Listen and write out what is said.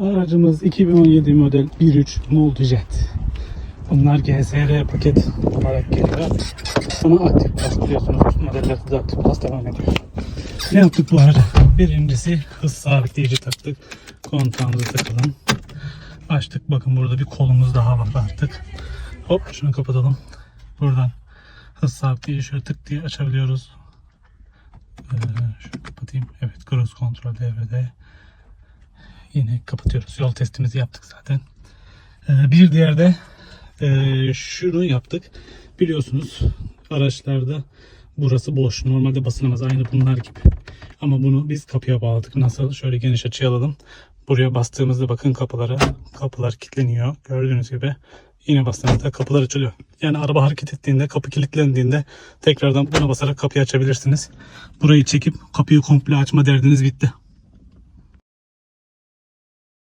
Aracımız 2017 model 1.3 Multijet. Bunlar GSR paket olarak geliyor. Ama aktif pas biliyorsunuz. Modellerde de aktif pas devam ediyor. Ne yaptık bu arada? Birincisi hız sabitleyici taktık. Kontağımızı takalım. Açtık. Bakın burada bir kolumuz daha var artık. Hop şunu kapatalım. Buradan hız sabitleyici şöyle tık diye açabiliyoruz. Ee, şunu kapatayım. Evet cruise kontrol devrede. Yine kapatıyoruz. Yol testimizi yaptık zaten. Ee, bir diğer de e, şunu yaptık. Biliyorsunuz araçlarda burası boş. Normalde basılamaz. Aynı bunlar gibi. Ama bunu biz kapıya bağladık. Nasıl? Şöyle geniş açı alalım. Buraya bastığımızda bakın kapılara. Kapılar kilitleniyor. Gördüğünüz gibi. Yine bastığınızda kapılar açılıyor. Yani araba hareket ettiğinde, kapı kilitlendiğinde tekrardan buna basarak kapıyı açabilirsiniz. Burayı çekip kapıyı komple açma derdiniz bitti.